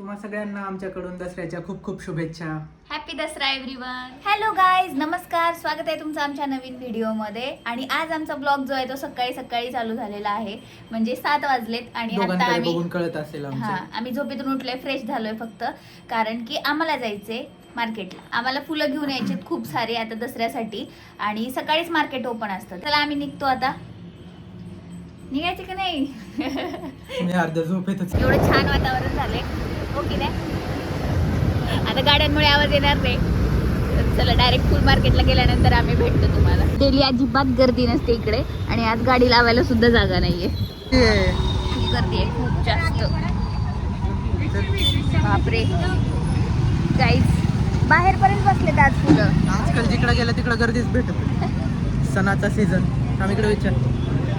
तुम्हा सगळ्यांना आमच्याकडून दसऱ्याच्या खूप खूप शुभेच्छा. Happy Dasara everyone hello guys नमस्कार. स्वागत आहे तुमचं आमच्या नवीन व्हिडिओमध्ये. आणि आज आमचा ब्लॉग जो आहे तो सकाळी सकाळी चालू झालेला आहे. म्हणजे सात वाजलेत आणि आता दोघांकडे आम्ही बघून कळत असेल हा आम्ही झोपेतून उठलोय फ्रेश झालोय फक्त. कारण की आम्हाला जायचंय मार्केटला आम्हाला फुलं घेऊन यायचे खूप सारे आता दसऱ्यासाठी. आणि सकाळीच मार्केट ओपन असतं. चला आम्ही निघतो आता. निघायचे की नाही? मी अर्ध्या झोपेतच एवढं छान वातावरण झालंय. आता गाड्यांमुळे आवाज येणार नाही. चला डायरेक्ट फुल मार्केटला गेल्यानंतर आम्ही भेटतो तुम्हाला. डेली अजिबात गर्दी नसते इकडे आणि आज गाडी लावायला सुद्धा जागा नाहीये. खूप गर्दी आहे खूप जास्त. बापरे. गाईज बाहेरपर्यंत बसलेत आज फुलं आजकाल जिकडे गेलं तिकडे गर्दीच भेटत सणाचा सीझन आम्ही इकडे विचार.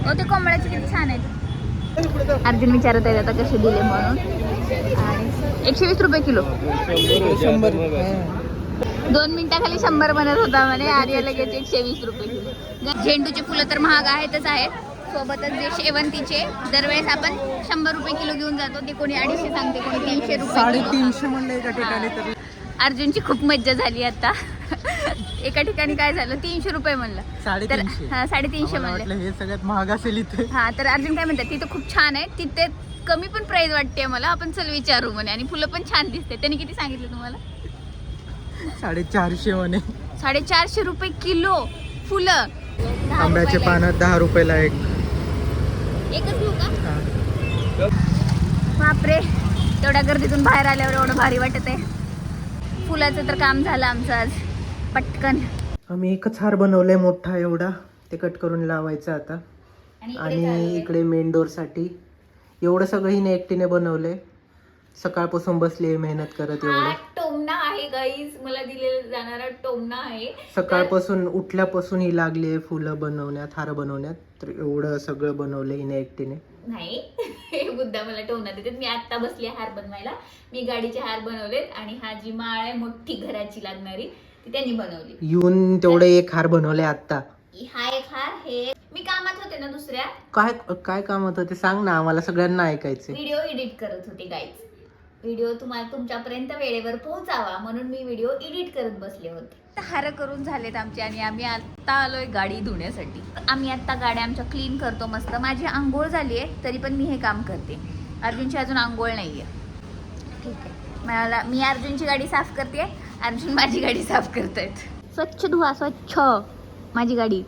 हो ते कोंबड्याचे किती छान आहेत. अर्जुन विचारत आहेत आता कसे दिले म्हणून. आणि एकशे वीस रुपये किलो. शंभर. दोन मिनिटाखाली शंभर बनत होता म्हणे. आर्या लगेच एकशे वीस रुपये किलो. झेंडूचे फुलं तर महाग आहेतच आहेत. सोबतच जे शेवंतीचे दरवेळेस आपण शंभर रुपये किलो घेऊन जातो. ते कोणी अडीचशे सांगते कोणी तीनशे रुपये किलो. साडेतीनशे म्हणलं एका ठिकाणी तर. अर्जुनची खूप मज्जा झाली आता. एका ठिकाणी काय झालं? तीनशे रुपये म्हणलं. तर साडेतीनशे. हा म्हणलं. हे सगळ्यात महाग असेल इथे. हा तर अर्जुन काय म्हणतात तिथं खूप छान आहे. तिथे कमी पण प्राइस वाटते मला. आपण चल विचारू म्हणे. आणि फुलं पण छान दिसते. त्यांनी किती सांगितलं तुम्हाला? साडेचारशे म्हणे. साडेचारशे रुपये किलो फुलं. दहा आंब्याचे रुपयाला पानं दहा रुपयाला एक. एक. एकच घेऊ का. बापरे. तेवढ्या गर्दीतून बाहेर आल्यावर एवढं भारी वाटत आहे. फुलाचं तर काम झालं आमचं आज. पटकन. आम्ही एकच हार बनवलाय मोठा एवढा. ते कट करून लावायचा आता. आणि इकडे आणि चालू आहे. इकडे मेन डोरसाठी. एवढं सगळं हिने एकटीने बनवलंय सकाळपासून बसली मेहनत करत हा एवढं. टोमणा आहे गाईज मला दिलेला जाणारा टोमणा आहे. सकाळपासून उठल्यापासून ही लागली फुलं बनवण्यात हार बनवण्यात. तर एवढं सगळं बनवलं हिने एकटीने. नाही. हे बुद्धा मला टोमणा देतात. मी आता बसली आहे हार बनवायला. मी गाडीचे हार बनवलेत आणि हा जी माळ आहे मोठी घराची लागणारी ती त्यांनी बनवली. येऊन तेवढे एक हार बनवले आता हा एक हार हे कामात होते ना दुसऱ्या? काय काय काम होतं? ते सांग ना आम्हाला सगळ्यांना ऐकायचे व्हिडिओ एडिट करत होते गाईज व्हिडिओ तुम्हाला तुमच्यापर्यंत वेळेवर पोहोचावा म्हणून मी व्हिडिओ एडिट करत बसले होते. हार करून झालेत आमचे आणि आम्ही आता आलोय गाडी धुण्यासाठी. आम्ही आता गाड्या आमच्या क्लीन करतो मस्त. माझी आंघोळ झाली आहे तरी पण मी हे काम करते. अर्जुनची अजून आंघोळ नाही आहे ठीक आहे. मला मी अर्जुनची गाडी साफ करते अर्जुन माझी गाडी साफ करतायत. स्वच्छ धुवा स्वच्छ. माझी गाडी.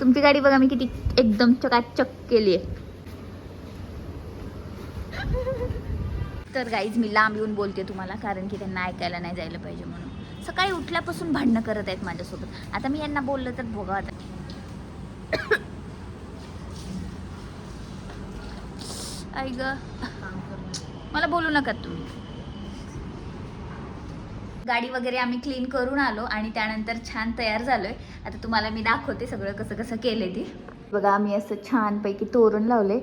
तुमची गाडी बघा मी किती एकदम चकाचक केली आहे. तर गाईज मी लांब येऊन बोलते तुम्हाला कारण की त्यांना ऐकायला नाही जायला पाहिजे म्हणून. सकाळी उठल्यापासून भांडणं करत आहेत माझ्यासोबत. आता मी यांना बोललं तर बघा आता. आई ग. मला बोलू नका तुम्ही. गाडी वगैरे आम्ही क्लीन करून आलो आणि त्यानंतर छान तयार झालोय. आता तुम्हाला मी दाखवते सगळं कसं कसं केलंय ते. बघा आम्ही असं छानपैकी तोरण लावले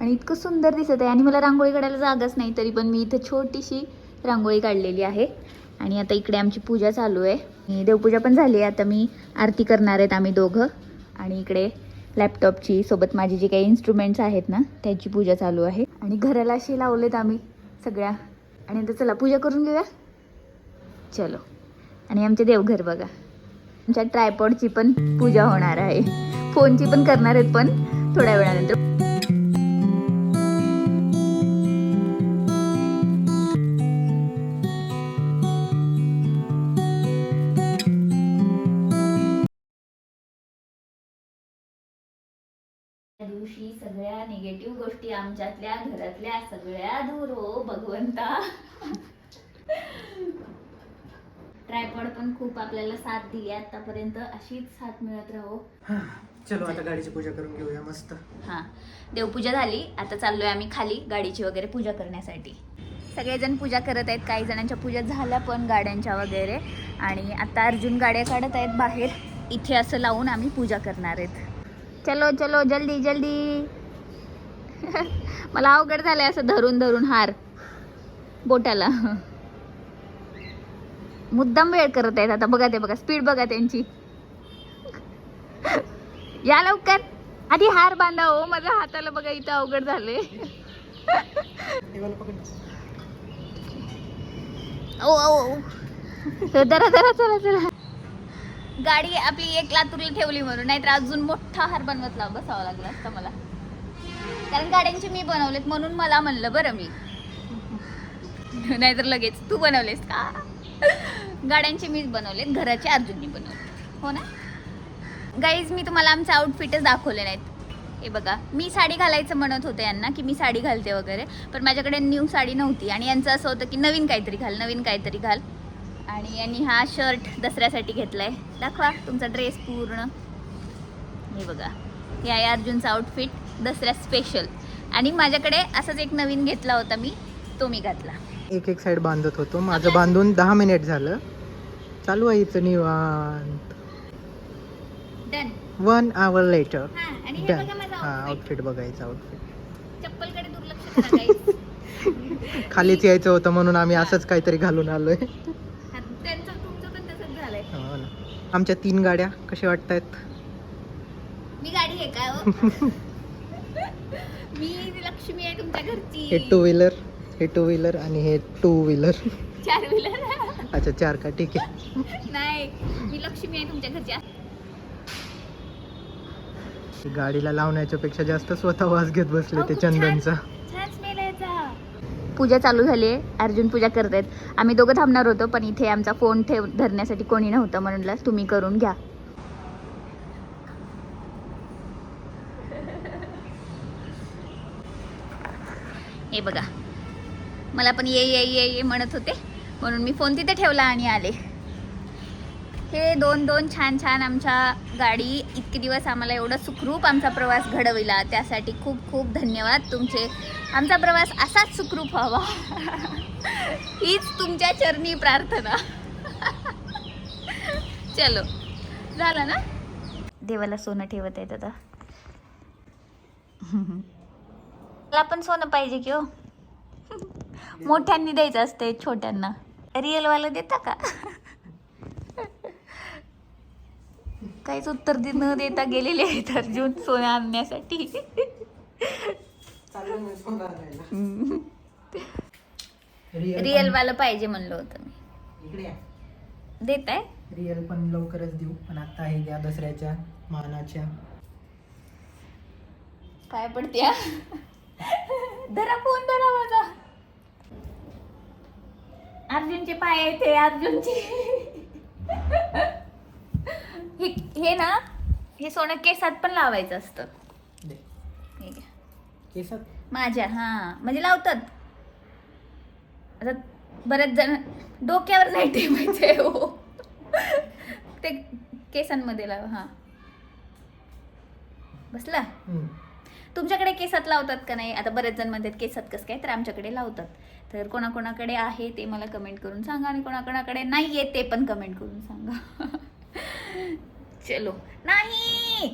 आणि इतकं सुंदर दिसत आहे. आणि मला रांगोळी काढायला जागाच नाही तरी पण मी इथं छोटीशी रांगोळी काढलेली आहे. आणि आता इकडे आमची पूजा चालू आहे. देवपूजा पण झाली आहे. आता मी आरती करणार आहेत आम्ही दोघं. आणि इकडे लॅपटॉपची सोबत माझी जी काही इन्स्ट्रुमेंट्स आहेत ना त्याची पूजा चालू आहे. आणि घराला अशी लावलेत आम्ही सगळ्या. आणि आता चला पूजा करून घेऊया. चलो. आणि आमचे देवघर बघा. आमच्या ट्रायपॉडची पण पूजा होणार आहे. फोनची पण करणार आहेत पण थोड्या वेळानंतर. दिवशी सगळ्या निगेटिव्ह गोष्टी आमच्यातल्या घरातल्या सगळ्या दूर हो भगवंता. ट्रायपॉड पण खूप आपल्याला साथ दिली आतापर्यंत. अशीच साथ मिळत राहो. चलो आता गाडीची पूजा करून घेऊया मस्त. हां. देवपूजा झाली. आता चाललोय आम्ही खाली गाडीची वगैरे पूजा करण्यासाठी. सगळेजण पूजा करत आहेत. काही जणांच्या पूजा झाल्या पण गाड्यांच्या वगैरे. आणि आता अर्जुन गाड्या काढत आहेत बाहेर. इथे असं लावून आम्ही पूजा करणार आहेत. चलो चलो जल्दी जल्दी. मला अवघड झालंय असं धरून धरून हार. बोटाला. मुद्दाम वेळ करत आहेत. आता बघा ते बघा स्पीड बघा त्यांची. या लवकर. आधी हार बांधा हो माझ्या हाताला बघा इथं अवघड झाले ओ ओ जरा जरा चला चला. गाडी आपली एक लातूरला ठेवली म्हणून नाहीतर अजून मोठा हार बनवत लाव बसावा लागला असता मला. कारण गाड्यांची मी बनवलेत म्हणून मला म्हणलं बरं मी. नाहीतर लगेच तू बनवलेस का? गाड्यांचे मीच बनवलेत घराचे अर्जुननी बनवले हो ना? गाईज मी तुम्हाला आमचे आउटफिटच दाखवले नाहीत हे बघा मी साडी घालायचं म्हणत होते यांना की मी साडी घालते वगैरे पण माझ्याकडे न्यू साडी नव्हती आणि यांचं असं होतं की नवीन काहीतरी घाल नवीन काहीतरी घाल. आणि यांनी हा शर्ट दसऱ्यासाठी घेतलाय. दाखवा तुमचा ड्रेस पूर्ण. हे बघा हे आहे अर्जुनचा आउटफिट दसऱ्या स्पेशल आणि माझ्याकडे असंच एक नवीन घेतला होता मी तो मी घातला. एक एक साईड बांधत होतो. माझं बांधून दहा मिनिट झालं. चालू आहे इथं निवांत. Done one hour later done हा. आउटफिट बघायचं आउटफिट चप्पलकडे दुर्लक्ष करा guys. खालीच यायचं होतं म्हणून आम्ही असंच काहीतरी घालून आलोय. हा, हो. आमच्या तीन गाड्या कशा वाटतायत? मी गाडी आहे का हो? मी लक्ष्मी आहे तुमच्या घरची. हे टू व्हीलर हे टू व्हीलर आणि हे टू व्हीलर चार व्हीलर अच्छा चार का? ठीक आहे. नाही मी लक्ष्मी आहे तुमच्या घरची. गाडीला लावण्याच्या पेक्षा जास्त स्वतः वास घेत बसले ते. चंदनचा. छान स्मेल यायचा पूजा चालू झाली आहे. अर्जुन पूजा करतायत. आम्ही दोघं थांबणार होतो पण इथे आमचा फोन ठेव धरण्यासाठी कोणी नव्हतं म्हणून तुम्ही करून घ्या. हे बघा. मला पण ये ये ये ये म्हणत होते. म्हणून मी फोन तिथे ठेवला आणि आले. हे दोन दोन छान छान आमच्या गाडी इतके दिवस आम्हाला एवढं सुखरूप आमचा प्रवास घडविला. त्यासाठी खूप खूप धन्यवाद तुमचे. आमचा प्रवास असाच सुखरूप व्हावा. हीच तुमच्या चरणी प्रार्थना. चलो. झालं ना? देवाला सोनं ठेवत आहे दादा मला पण सोनं पाहिजे की हो. मोठ्यांनी द्यायचं असते छोट्यांना. रिअलवाला देता का? काहीच उत्तर दे- न देता गेलेले आहेत अर्जुन सोनं आणण्यासाठी. रिअल वाला पाहिजे म्हणलं होतं मी. देत आहे रिअल पण लवकरच देऊ पण आता हे घ्या दसऱ्याच्या मानाच्या. काय पडते हा? धरा फोन धरा माझा. अर्जुनचे पाय आहेत हे अर्जुनचे. हे ना हे सोनं केसात पण लावायचं असतं. हे. केसात? माझ्या हा म्हणजे लावतात. आता बरेच जण डोक्यावर नाही ठेवायचे हो. ते केसांमध्ये लाव हा. बसला. तुमच्याकडे केसात लावतात का नाही? आता बरेच जण म्हणतात केसात कसं काय तर आमच्याकडे लावतात. तर कोणाकोणाकडे आहे ते मला कमेंट करून सांगा आणि कोणाकोणाकडे नाही आहे ते पण कमेंट करून सांगा. चलो. नाही!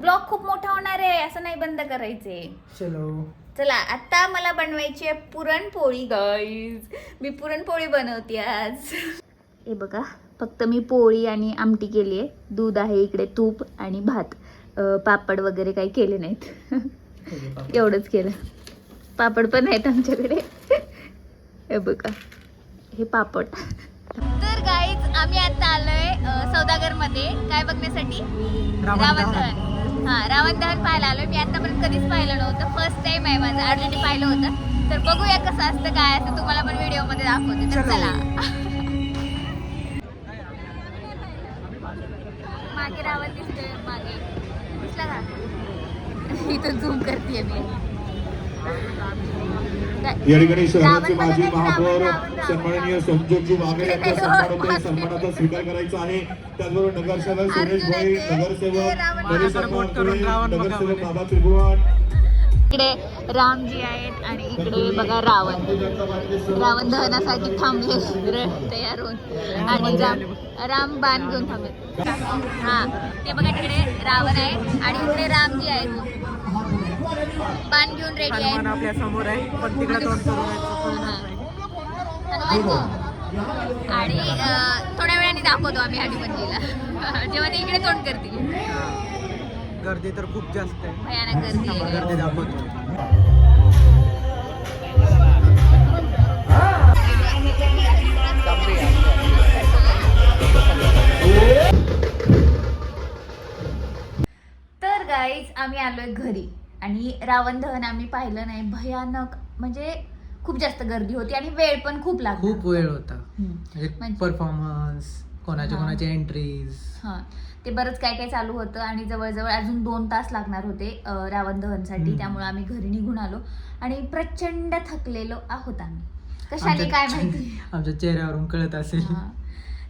ब्लॉग खूप मोठा होणार आहे असं नाही बंद करायचे. चलो. चला आता मला बनवायची आहे पुरणपोळी गाईज मी पुरणपोळी बनवते आज. हे बघा फक्त मी पोळी आणि आमटी केली आहे. दूध आहे इकडे तूप आणि भात. पापड वगैरे काही केले नाहीत. एवढंच केलं. पापड पण आहेत आमच्याकडे. हे बघा. हे पापड. तर गाईज आम्ही आता आलोय सौदागरमध्ये काय बघण्यासाठी? रावण दहन. हा रावण दहन पाहायला आलोय. मी आतापर्यंत कधीच पाहिलं नव्हतं. फर्स्ट टाइम आहे माझं. ऑलरेडी पाहिलं होतं. तर बघूया कसं असतं काय असतं. तुम्हाला पण व्हिडिओमध्ये दाखवते. तर चलो. मागे रावण का इथं झूम करते मी. या ठिकाणी शहराचे रावण माजी महापौर. सन्माननीय सोमजोगजी वाघे यांचा सन्मान होतोय सन्मानाचा स्वीकार करायचा आहे. त्याचबरोबर नगरसेवक सुरेश भोई. नगरसेवक नगरसेवक. बाबा त्रिभुवन. इकडे रामजी आहेत आणि इकडे बघा रावण. रावण दहनासाठी थांबले तयार होऊन. आणि राम राम बाण घेऊन थांबले. हा ते बघा तिकडे रावण आहे आणि इकडे रामजी आहेत. पान घेऊन रेडी आहे. आपल्यासमोर आहे. पण तिकडे आणि थोड्या वेळाने दाखवतो आम्ही हनुमंतीला जेव्हा ते इकडे तोंड करतील. गर्दी तर खूप जास्त आहे. भयानक गर्दी गर्दी दाखवतो. तर गाईज आम्ही आलोय घरी. आणि रावण दहन आम्ही पाहिलं नाही. भयानक. म्हणजे खूप जास्त गर्दी होती आणि वेळ पण खूप लागला. खूप वेळ होता. हम्म. म्हणजे म्हणजे- परफॉर्मन्स कोणाच्या हा. कोणाच्या एंट्रीज हा. ते बरंच काय काय चालू होतं आणि जवळजवळ अजून दोन तास लागणार होते अं, रावण दहनसाठी. हम्म. त्यामुळे आम्ही घरी निघून आलो आणि प्रचंड थकलेलो आहोत आम्ही. कशाने काय माहिती? आमच्या चेहऱ्यावरून कळत असेल. हा.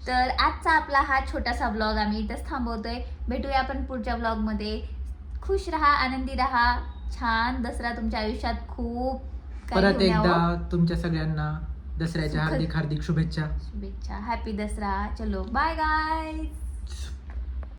तर आजचा आपला हा छोटासा ब्लॉग आम्ही इथंच थांबवतोय. भेटूया आपण पुढच्या ब्लॉगमध्ये. खुश राहा आनंदी राहा. छान दसरा तुमच्या आयुष्यात खूप परत घेऊन एकदा. तुमच्या सगळ्यांना दसऱ्याच्या सुखद- हार्दिक हार्दिक शुभेच्छा. शुभेच्छा. हॅपी दसरा. चलो बाय गाय